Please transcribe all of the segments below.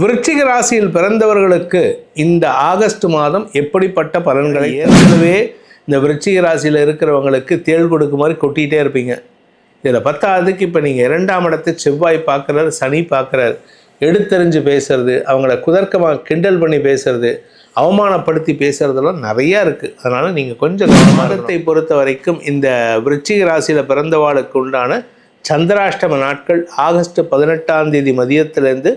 விருச்சிக ராசியில் பிறந்தவர்களுக்கு இந்த ஆகஸ்ட் மாதம் எப்படிப்பட்ட பலன்களை ஏற்கனவே இந்த விருச்சிக ராசியில் இருக்கிறவங்களுக்கு தேள் கொடுக்குமாறு கொட்டிகிட்டே இருப்பீங்க. இதில் பத்தாவதுக்கு இப்போ நீங்கள் இரண்டாம் இடத்தை செவ்வாய் பார்க்குறாரு சனி பார்க்குறாரு. எடுத்தறிஞ்சு பேசுறது அவங்கள குதர்க்கமாக கிண்டல் பண்ணி பேசுறது அவமானப்படுத்தி பேசுறதெல்லாம் நிறையா இருக்குது அதனால் நீங்கள் கொஞ்சம் மரத்தை பொறுத்த வரைக்கும் இந்த விருச்சிக ராசியில் பிறந்தவாளுக்கு உண்டான சந்திராஷ்டம நாட்கள் ஆகஸ்ட் பதினெட்டாம் தேதி மதியத்திலேருந்து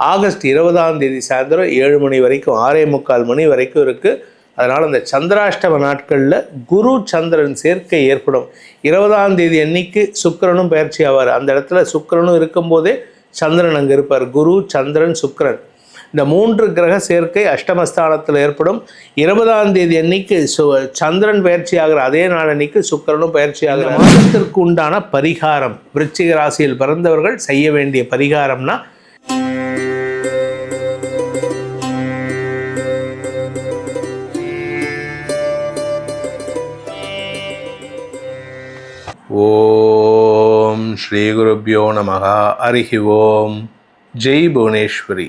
ஆகஸ்ட் இருபதாம் தேதி சாயந்தரம் ஏழு மணி வரைக்கும் ஆறே முக்கால் மணி வரைக்கும் இருக்குது அதனால் அந்த சந்திராஷ்டம நாட்களில் குரு சந்திரன் சேர்க்கை ஏற்படும். இருபதாம் தேதி அன்னைக்கு சுக்கிரனும் பயிற்சி ஆவார். அந்த இடத்துல சுக்கிரனும் இருக்கும்போதே சந்திரன் அங்கே இருப்பார். குரு சந்திரன் சுக்கிரன். இந்த மூன்று கிரக சேர்க்கை அஷ்டமஸ்தானத்தில் ஏற்படும். இருபதாம் தேதி அன்னைக்கு சு சந்திரன் பயிற்சி ஆகிற அதே நாள் அன்னைக்கு சுக்கிரனும் பயிற்சி ஆகிற. மாதத்திற்கு உண்டான பரிகாரம். விருச்சிக ராசியில் பிறந்தவர்கள் செய்ய வேண்டிய பரிகாரம்னா ஓம் ஸ்ரீ குருப்பியோ நமகா அருகி ஓம். ஜெய் புவனேஸ்வரி.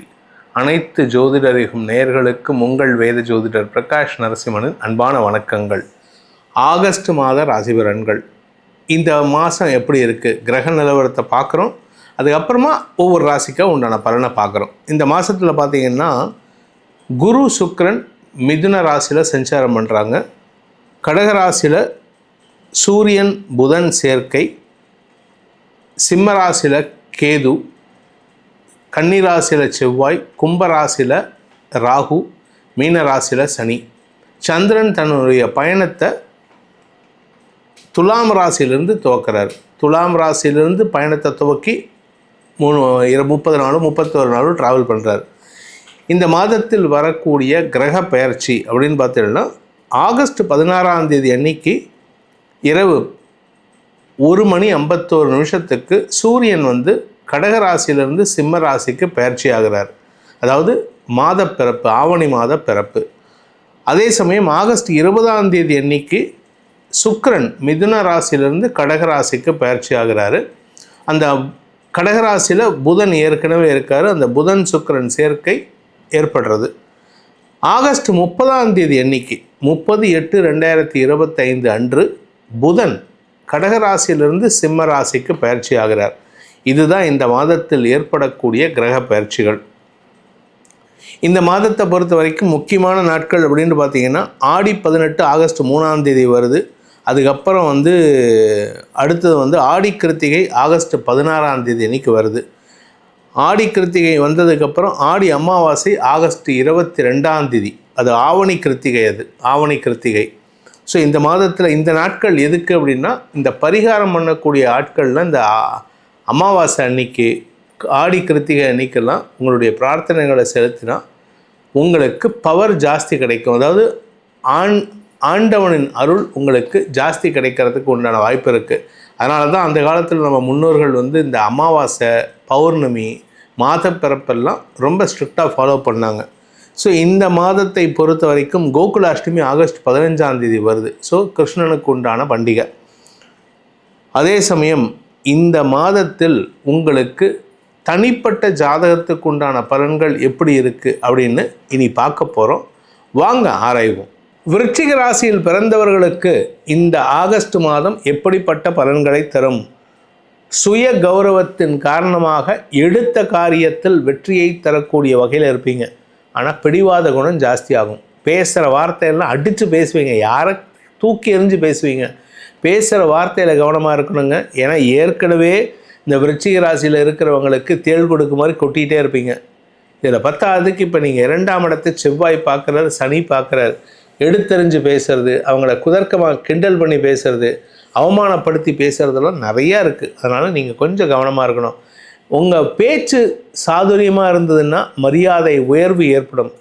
அனைத்து ஜோதிடரிகும் நேர்களுக்கும் உங்கள் வேத ஜோதிடர் பிரகாஷ் நரசிம்மனின் அன்பான வணக்கங்கள். ஆகஸ்ட் மாத ராசிபலன்கள். இந்த மாதம் எப்படி இருக்குது கிரக நிலவரத்தை பார்க்குறோம். அதுக்கப்புறமா ஒவ்வொரு ராசிக்கும் உண்டான பலனை பார்க்குறோம். இந்த மாதத்தில் பார்த்தீங்கன்னா குரு சுக்ரன் மிதுன ராசியில் சஞ்சாரம் பண்ணுறாங்க கடக ராசியில் சூரியன் புதன் சேர்க்கை சிம்மராசியில் கேது கன்னிராசியில் செவ்வாய் கும்பராசியில் ராகு மீனராசியில் சனி. சந்திரன் தன்னுடைய பயணத்தை துலாம் ராசியிலிருந்து துவக்கிறார். துலாம் ராசியிலிருந்து பயணத்தை துவக்கி மூணு இரு முப்பது நாளும் முப்பத்தோரு நாளும் ட்ராவல் பண்ணுறார் இந்த மாதத்தில் வரக்கூடிய கிரக பெயர்ச்சி அப்படின்னு பார்த்தீங்கன்னா ஆகஸ்ட் பதினாறாம் தேதி அன்னைக்கு இரவு ஒரு மணி ஐம்பத்தோரு நிமிஷத்துக்கு சூரியன் வந்து கடகராசியிலிருந்து சிம்ம ராசிக்கு பயிற்சி ஆகிறார். அதாவது மாத பிறப்பு ஆவணி மாத பிறப்பு. அதே சமயம் ஆகஸ்ட் இருபதாம் தேதி அன்னைக்கு சுக்கரன் மிதுன ராசியிலிருந்து கடகராசிக்கு பயிற்சி ஆகிறாரு. அந்த கடகராசியில் புதன் ஏற்கனவே இருக்கார். அந்த புதன் சுக்கரன் சேர்க்கை ஏற்படுறது. ஆகஸ்ட் முப்பதாம் தேதி அன்னைக்கு முப்பது எட்டு ரெண்டாயிரத்தி இருபத்தைந்து அன்று புதன் கடகராசியிலிருந்து சிம்ம ராசிக்கு பயிற்சி ஆகிறார். இதுதான் இந்த மாதத்தில் ஏற்படக்கூடிய கிரக பயிற்சிகள். இந்த மாதத்தை பொறுத்த வரைக்கும் முக்கியமான நாட்கள் அப்படின்னு பார்த்தீங்கன்னா ஆடி பதினெட்டு ஆகஸ்ட் மூணாம் தேதி வருது. அதுக்கப்புறம் வந்து அடுத்தது வந்து ஆடி கிருத்திகை ஆகஸ்ட் பதினாறாம் தேதி அன்னைக்கு வருது. ஆடி கிருத்திகை வந்ததுக்கப்புறம் ஆடி அமாவாசை ஆகஸ்ட் இருபத்தி ரெண்டாம் தேதி. அது ஆவணி கிருத்திகை அது ஆவணி கிருத்திகை. ஸோ இந்த மாதத்தில் இந்த நாட்கள் எதுக்கு அப்படின்னா இந்த பரிகாரம் பண்ணக்கூடிய ஆட்கள்லாம் இந்த அமாவாசை அன்னைக்கு ஆடி கிருத்திகை அன்னைக்கெல்லாம் உங்களுடைய பிரார்த்தனைகளை செலுத்தினா உங்களுக்கு பவர் ஜாஸ்தி கிடைக்கும். அதாவது ஆண் ஆண்டவனின் அருள் உங்களுக்கு ஜாஸ்தி கிடைக்கிறதுக்கு உண்டான வாய்ப்பு இருக்குது அதனால தான் அந்த காலத்தில் நம்ம முன்னோர்கள் வந்து இந்த அமாவாசை பௌர்ணமி மாத பிறப்பெல்லாம் ரொம்ப ஸ்ட்ரிக்டாக ஃபாலோ பண்ணாங்க. ஸோ இந்த மாதத்தை பொறுத்த வரைக்கும் கோகுலாஷ்டமி ஆகஸ்ட் பதினஞ்சாம் தேதி வருது. ஸோ கிருஷ்ணனுக்கு உண்டான பண்டிகை. அதே சமயம் இந்த மாதத்தில் உங்களுக்கு தனிப்பட்ட ஜாதகத்துக்கு உண்டான பலன்கள் எப்படி இருக்குது அப்படின்னு இனி பார்க்க போகிறோம் வாங்க ஆராய்வோம். விருச்சிக ராசியில் பிறந்தவர்களுக்கு இந்த ஆகஸ்ட் மாதம் எப்படிப்பட்ட பலன்களை தரும்? சுய கௌரவத்தின் காரணமாக எடுத்த காரியத்தில் வெற்றியை தரக்கூடிய வகையில் இருப்பீங்க. ஆனால் பிடிவாத குணம் ஜாஸ்தியாகும். பேசுகிற வார்த்தையெல்லாம் அடித்து பேசுவீங்க. யாரை தூக்கி எறிஞ்சு பேசுவீங்க. பேசுகிற வார்த்தையில் கவனமாக இருக்கணுங்க. ஏன்னா ஏற்கனவே இந்த விருச்சிக ராசியில் இருக்கிறவங்களுக்கு தேள் கொடுக்குமாறு கொட்டிகிட்டே இருப்பீங்க. இதில் பத்தாவதுக்கு இப்போ நீங்கள் இரண்டாம் இடத்தை செவ்வாய் பார்க்குறாரு சனி பார்க்குறாரு. எடுத்தறிஞ்சு பேசுறது அவங்கள குதர்க்கமாக கிண்டல் பண்ணி பேசுறது அவமானப்படுத்தி பேசுகிறதெல்லாம் நிறையா இருக்குது அதனால் நீங்கள் கொஞ்சம் கவனமாக இருக்கணும். உங்கள் பேச்சு சாதுரியமாக இருந்ததுன்னா மரியாதை உயர்வு ஏற்படும்.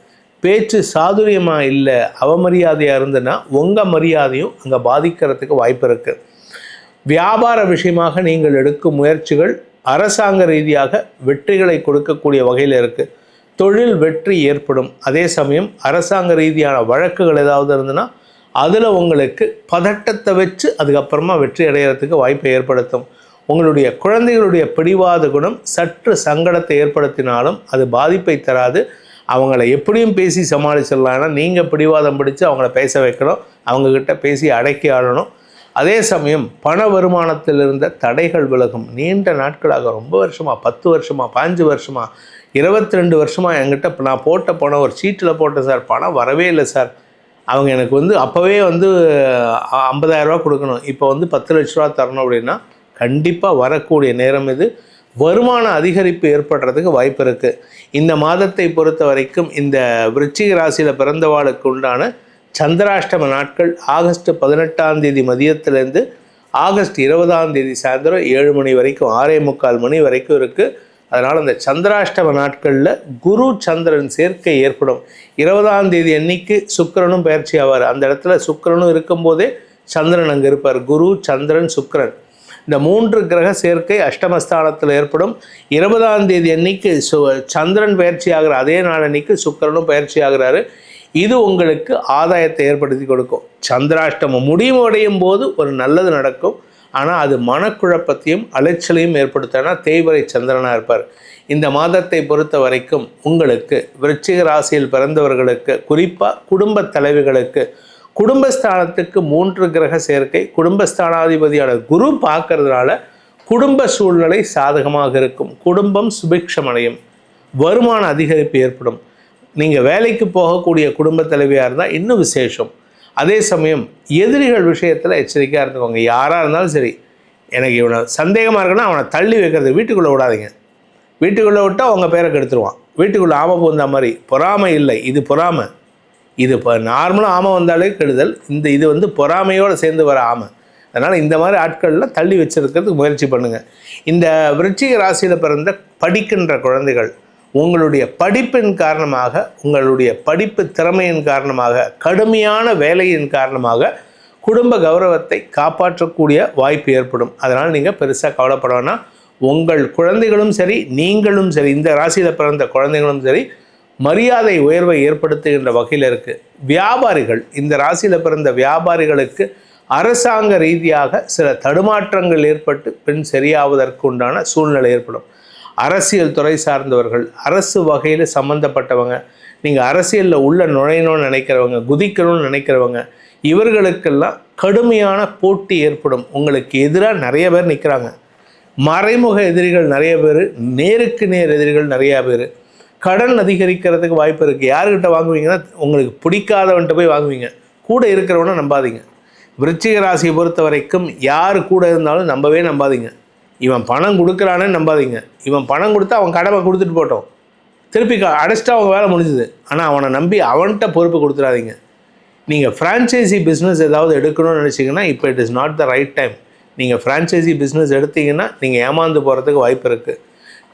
பேச்சு சாதுரியமாக இல்லை அவமரியாதையாக இருந்ததுன்னா உங்கள் மரியாதையும் அங்கே பாதிக்கிறதுக்கு வாய்ப்பு இருக்குது வியாபார விஷயமாக நீங்கள் எடுக்கும் முயற்சிகள் அரசாங்க ரீதியாக வெற்றிகளை கொடுக்கக்கூடிய வகையில் இருக்குது தொழில் வெற்றி ஏற்படும். அதே சமயம் அரசாங்க ரீதியான வழக்குகள் ஏதாவது இருந்ததுன்னா அதில் உங்களுக்கு பதட்டத்தை வச்சு அதுக்கப்புறமா வெற்றி அடைகிறதுக்கு வாய்ப்பை ஏற்படுத்தும். உங்களுடைய குழந்தைகளுடைய பிடிவாத குணம் சற்று சங்கடத்தை ஏற்படுத்தினாலும் அது பாதிப்பை தராது. அவங்கள எப்படியும் பேசி சமாளிச்சிடலாம்னா நீங்கள் பிடிவாதம் பிடிச்சு அவங்கள பேச வைக்கணும். அவங்கக்கிட்ட பேசி அடக்கி ஆளணும். அதே சமயம் பண வருமானத்தில் இருந்த தடைகள் விலகும். நீண்ட நாட்களாக ரொம்ப வருஷமாக பத்து வருஷமாக பாஞ்சு வருஷமாக இருபத்தி ரெண்டு வருஷமாக என்கிட்ட இப்போ நான் போட்ட பணம் ஒரு சீட்டில் போட்டேன் சார் பணம் வரவே இல்லை சார். அவங்க எனக்கு வந்து அப்போவே வந்து ஐம்பதாயிரரூபா கொடுக்கணும். இப்போ வந்து பத்து லட்ச ரூபா தரணும் அப்படின்னா கண்டிப்பாக வரக்கூடிய நேரம் இது. வருமான அதிகரிப்பு ஏற்படுறதுக்கு வாய்ப்பு இருக்குது இந்த மாதத்தை பொறுத்த வரைக்கும் இந்த விருச்சிக ராசியில் பிறந்தவாளுக்கு உண்டான சந்திராஷ்டம நாட்கள் ஆகஸ்ட் பதினெட்டாம் தேதி மதியத்திலேருந்து ஆகஸ்ட் இருபதாம் தேதி சாயந்தரம் ஏழு மணி வரைக்கும் ஆறே முக்கால் மணி வரைக்கும் இருக்குது அதனால் அந்த சந்திராஷ்டம நாட்களில் குரு சந்திரன் சேர்க்கை ஏற்படும். இருபதாம் தேதி அன்னைக்கு சுக்கிரனும் பயிற்சி ஆவார். அந்த இடத்துல சுக்கரனும் இருக்கும்போதே சந்திரன் அங்கே இருப்பார். குரு சந்திரன் சுக்கரன். இந்த மூன்று கிரக சேர்க்கை அஷ்டமஸ்தானத்தில் ஏற்படும். இருபதாம் தேதி அன்னைக்கு சு சந்திரன் பயிற்சி ஆகிற அதே நாள் அன்னைக்கு சுக்கிரனும் பயிற்சி ஆகிறாரு. இது உங்களுக்கு ஆதாயத்தை ஏற்படுத்தி கொடுக்கும். சந்திராஷ்டமம் முடிவடையும் போது ஒரு நல்லது நடக்கும். ஆனால் அது மனக்குழப்பத்தையும் அலைச்சலையும் ஏற்படுத்தினா தேய்வரை சந்திரனாக இருப்பார். இந்த மாதத்தை பொறுத்த வரைக்கும் உங்களுக்கு விருச்சிக ராசியில் பிறந்தவர்களுக்கு குறிப்பாக குடும்ப தலைவிகளுக்கு குடும்பஸ்தானத்துக்கு மூன்று கிரக சேர்க்கை குடும்பஸ்தானாதிபதியான குரு பார்க்கறதுனால குடும்ப சூழ்நிலை சாதகமாக இருக்கும். குடும்பம் சுபிக்ஷமடையும். வருமான அதிகரிப்பு ஏற்படும். நீங்கள் வேலைக்கு போகக்கூடிய குடும்ப தலைவியாக இருந்தால் இன்னும் விசேஷம். அதே சமயம் எதிரிகள் விஷயத்தில் எச்சரிக்கையாக இருந்துக்கோங்க. யாராக இருந்தாலும் சரி எனக்கு இவனை சந்தேகமாக இருக்குன்னா அவனை தள்ளி வைக்கிறது. வீட்டுக்குள்ளே விடாதீங்க. வீட்டுக்குள்ளே விட்டால் அவங்க பேரை கெடுத்துருவான். வீட்டுக்குள்ளே ஆம பூந்த மாதிரி. பொறாமை இல்லை. இது பொறாமை. இது இப்போ நார்மலாக ஆமை வந்தாலே கெடுதல். இந்த இது வந்து பொறாமையோடு சேர்ந்து வர ஆமை. அதனால் இந்த மாதிரி ஆட்கள்லாம் தள்ளி வச்சுருக்கிறதுக்கு முயற்சி பண்ணுங்கள் இந்த விருச்சிக ராசியில் பிறந்த படிக்கின்ற குழந்தைகள் உங்களுடைய படிப்பின் காரணமாக உங்களுடைய படிப்பு திறமையின் காரணமாக கடுமையான வேலையின் காரணமாக குடும்ப கௌரவத்தை காப்பாற்றக்கூடிய வாய்ப்பு ஏற்படும். அதனால் நீங்கள் பெருசாக கவலைப்பட வேணாம். உங்கள் குழந்தைகளும் சரி நீங்களும் சரி இந்த ராசியில் பிறந்த குழந்தைகளும் சரி மரியாதை உயர்வை ஏற்படுத்துகின்ற வகையில் இருக்குது வியாபாரிகள் இந்த ராசியில் பிறந்த வியாபாரிகளுக்கு அரசாங்க ரீதியாக சில தடுமாற்றங்கள் ஏற்பட்டு பின் சரியாவதற்கு உண்டான சூழ்நிலை ஏற்படும். அரசியல் துறை சார்ந்தவர்கள் அரசு வகையில் சம்மந்தப்பட்டவங்க நீங்கள் அரசியலில் உள்ள நுழையணும்னு நினைக்கிறவங்க குதிக்கணும்னு நினைக்கிறவங்க இவர்களுக்கெல்லாம் கடுமையான போட்டி ஏற்படும். உங்களுக்கு எதிராக நிறைய பேர் நிற்கிறாங்க மறைமுக எதிரிகள் நிறைய பேர் நேருக்கு நேர் எதிரிகள் நிறையா பேர். கடன் அதிகரிக்கிறதுக்கு வாய்ப்பு இருக்குது யாருக்கிட்ட வாங்குவீங்கன்னா உங்களுக்கு பிடிக்காதவன்ட்ட போய் வாங்குவீங்க. கூட இருக்கிறவனை நம்பாதீங்க. விருச்சிக ராசியை பொறுத்த வரைக்கும் யார் கூட இருந்தாலும் நம்பவே நம்பாதீங்க. இவன் பணம் கொடுக்குறானே நம்பாதீங்க. இவன் பணம் கொடுத்தா அவன் கடமை கொடுத்துட்டு போட்டோம். திருப்பி க அடைச்சிட்டா அவங்க வேலை முடிஞ்சுது. ஆனால் அவனை நம்பி அவன்கிட்ட பொறுப்பு கொடுத்துடாதீங்க நீங்கள் ஃப்ரான்ச்சைசி பிஸ்னஸ் ஏதாவது எடுக்கணும்னு நினச்சிங்கன்னா இப்போ it is not the right time நீங்கள் ஃப்ரான்ச்சைசி பிஸ்னஸ் எடுத்தீங்கன்னா நீங்கள் ஏமாந்து போகிறதுக்கு வாய்ப்பு இருக்குது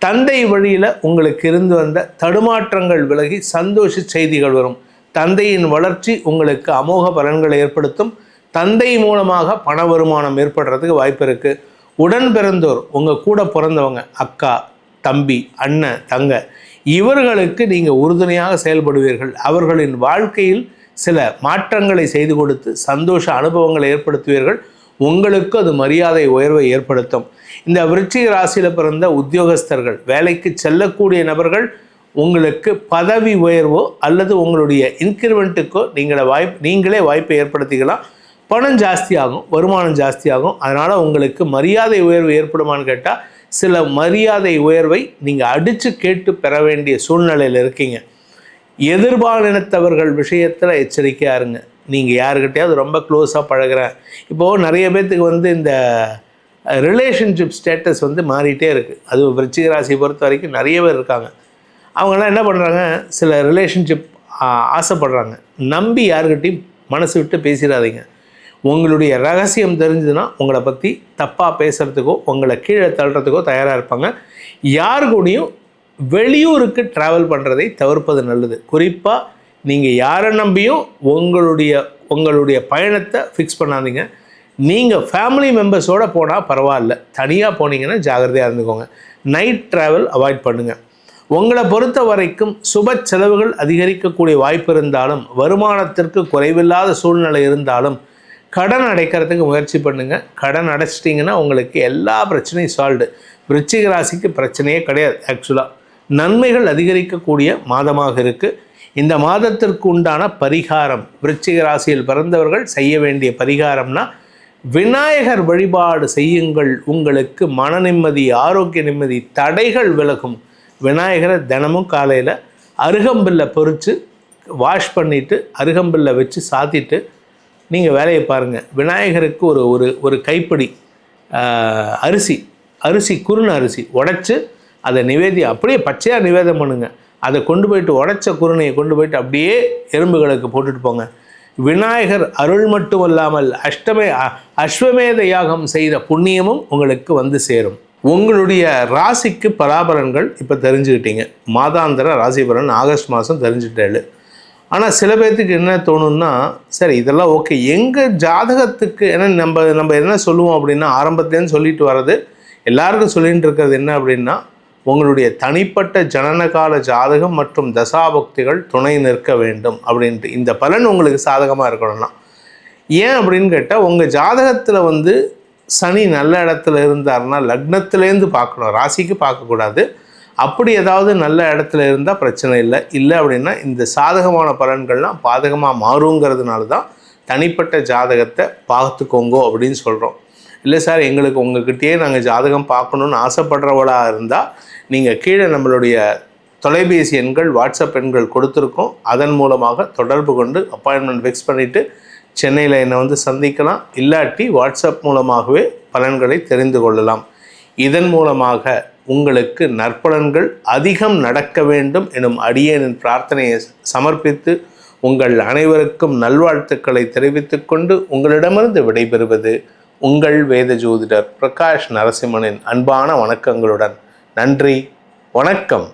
தந்தை வழியில் உங்களுக்கு இருந்து வந்த தடுமாற்றங்கள் விலகி சந்தோஷ செய்திகள் வரும். தந்தையின் வளர்ச்சி உங்களுக்கு அமோக பலன்களை ஏற்படுத்தும். தந்தை மூலமாக பண வருமானம் ஏற்படுறதுக்கு வாய்ப்பு இருக்குது உடன் பிறந்தோர் உங்கள் கூட பிறந்தவங்க அக்கா தம்பி அண்ணன் தங்க இவர்களுக்கு நீங்கள் உறுதுணையாக செயல்படுவீர்கள். அவர்களின் வாழ்க்கையில் சில மாற்றங்களை செய்து கொடுத்து சந்தோஷ அனுபவங்களை ஏற்படுத்துவீர்கள். உங்களுக்கு அது மரியாதை உயர்வை ஏற்படுத்தும். இந்த விருச்சிக ராசியில் பிறந்த உத்தியோகஸ்தர்கள் வேலைக்கு செல்லக்கூடிய நபர்கள் உங்களுக்கு பதவி உயர்வோ அல்லது உங்களுடைய இன்க்ரிமெண்ட்டுக்கோ நீங்களே வாய்ப்பு நீங்களே வாய்ப்பை ஏற்படுத்திக்கலாம். பணம் ஜாஸ்தியாகும் வருமானம் ஜாஸ்தியாகும். அதனால் உங்களுக்கு மரியாதை உயர்வு ஏற்படுமான்னு கேட்டால் சில மரியாதை உயர்வை நீங்கள் அடித்து கேட்டு பெற வேண்டிய சூழ்நிலையில் இருக்கீங்க. எதிர்பாலினத்தவர்கள் விஷயத்தில் எச்சரிக்கையாக இருங்க. நீங்கள் யாருக்கிட்டையாவது ரொம்ப க்ளோஸாக பழகிறேன். இப்போது நிறைய பேர்த்துக்கு வந்து இந்த ரிலேஷன்ஷிப் ஸ்டேட்டஸ் வந்து மாறிட்டே இருக்குது அது விருச்சிக ராசியை பொறுத்த வரைக்கும் நிறைய பேர் இருக்காங்க. அவங்கெல்லாம் என்ன பண்ணுறாங்க சில ரிலேஷன்ஷிப் ஆசைப்படுறாங்க. நம்பி யாருக்கிட்டையும் மனசு விட்டு பேசிடாதீங்க. உங்களுடைய ரகசியம் தெரிஞ்சதுன்னா உங்களை பற்றி தப்பாக பேசுகிறதுக்கோ உங்களை கீழே தள்ளுறதுக்கோ தயாராக இருப்பாங்க. யார் கூடயும் வெளியூருக்கு ட்ராவல் பண்ணுறதை தவிர்ப்பது நல்லது. குறிப்பாக நீங்கள் யாரை நம்பியும் உங்களுடைய உங்களுடைய பயணத்தை ஃபிக்ஸ் பண்ணாதீங்க. நீங்கள் ஃபேமிலி மெம்பர்ஸோடு போனால் பரவாயில்ல. தனியாக போனீங்கன்னா ஜாகிரதையாக இருந்துக்கோங்க. நைட் ட்ராவல் அவாய்ட் பண்ணுங்கள் உங்களை பொறுத்த வரைக்கும் சுப செலவுகள் அதிகரிக்கக்கூடிய வாய்ப்பு இருந்தாலும் வருமானத்திற்கு குறைவில்லாத சூழ்நிலை இருந்தாலும் கடன் அடைக்கிறதுக்கு முயற்சி பண்ணுங்கள் கடன் அடைச்சிட்டிங்கன்னா உங்களுக்கு எல்லா பிரச்சனையும் சால்வ்டு விருச்சிக ராசிக்கு பிரச்சனையே கிடையாது ஆக்சுவலாக நன்மைகள் அதிகரிக்கக்கூடிய மாதமாக இருக்குது இந்த மாதத்திற்கு உண்டான பரிகாரம். விருச்சிக ராசியில் பிறந்தவர்கள் செய்ய வேண்டிய பரிகாரம்னா விநாயகர் வழிபாடு செய்யுங்கள். உங்களுக்கு மன நிம்மதி ஆரோக்கிய நிம்மதி தடைகள் விலகும். விநாயகரை தினமும் காலையில் அருகம்பில்லை பொறித்து வாஷ் பண்ணிவிட்டு அருகம்பில்லை வச்சு சாத்திட்டு நீங்கள் வேலையை பாருங்கள் விநாயகருக்கு ஒரு ஒரு ஒரு கைப்பிடி அரிசி அரிசி குறுன அரிசி உடைச்சு அதை நிவேதி அப்படியே பச்சையாக நிவேதம் பண்ணுங்கள் அதை கொண்டு போயிட்டு உடைச்ச குருணையை கொண்டு போயிட்டு அப்படியே எறும்புகளுக்கு போட்டுட்டு போங்க. விநாயகர் அருள் மட்டுமல்லாமல் அஷ்டமே அ- அஸ்வமேத யாகம் செய்த புண்ணியமும் உங்களுக்கு வந்து சேரும். உங்களுடைய ராசிக்கு பராபரன்கள் இப்போ தெரிஞ்சுக்கிட்டீங்க. மாதாந்திர ராசிபலன் ஆகஸ்ட் மாதம் தெரிஞ்சுட்டேழு ஆனால் சில பேர்த்துக்கு என்ன தோணும்னா சரி இதெல்லாம் ஓகே. எங்கள் ஜாதகத்துக்கு ஏன்னா நம்ம நம்ம என்ன சொல்லுவோம் அப்படின்னா ஆரம்பத்துலேருந்து சொல்லிட்டு வர்றது எல்லாருக்கும் சொல்லிகிட்டு இருக்கிறது என்ன அப்படின்னா உங்களுடைய தனிப்பட்ட ஜனனகால ஜாதகம் மற்றும் தசாபக்திகள் துணை நிற்க வேண்டும் அப்படின்ட்டு. இந்த பலன் உங்களுக்கு சாதகமாக இருக்கணும்னா. ஏன் அப்படின்னு கேட்டால் உங்கள் ஜாதகத்தில் வந்து சனி நல்ல இடத்துல இருந்தாருன்னா லக்னத்துலேருந்து பார்க்கணும். ராசிக்கு பார்க்கக்கூடாது. அப்படி ஏதாவது நல்ல இடத்துல இருந்தால் பிரச்சனை இல்லை. இல்லை அப்படின்னா இந்த சாதகமான பலன்கள்லாம் பாதகமாக மாறுங்கிறதுனால தான் தனிப்பட்ட ஜாதகத்தை பார்த்துக்கோங்கோ அப்படின்னு சொல்கிறோம் இல்லை சார் எங்களுக்கு உங்ககிட்டயே நாங்கள் ஜாதகம் பார்க்கணுன்னு ஆசைப்படுறவளாக இருந்தால் நீங்கள் கீழே நம்மளுடைய தொலைபேசி எண்கள் வாட்ஸ்அப் எண்கள் கொடுத்துருக்கோம். அதன் மூலமாக தொடர்பு கொண்டு அப்பாயின்மெண்ட் ஃபிக்ஸ் பண்ணிவிட்டு சென்னையில் என்னை வந்து சந்திக்கலாம். இல்லாட்டி வாட்ஸ்அப் மூலமாகவே பலன்களை தெரிந்து கொள்ளலாம். இதன் மூலமாக உங்களுக்கு நற்பலன்கள் அதிகம் நடக்க வேண்டும் எனும் அடியேனின் பிரார்த்தனையை சமர்ப்பித்து உங்கள் அனைவருக்கும் நல்வாழ்த்துக்களை தெரிவித்துக் கொண்டு உங்களிடமிருந்து விடைபெறுவது உங்கள் வேத ஜோதிடர் பிரகாஷ் நரசிம்மனின் அன்பான வணக்கங்களுடன் நன்றி வணக்கம்.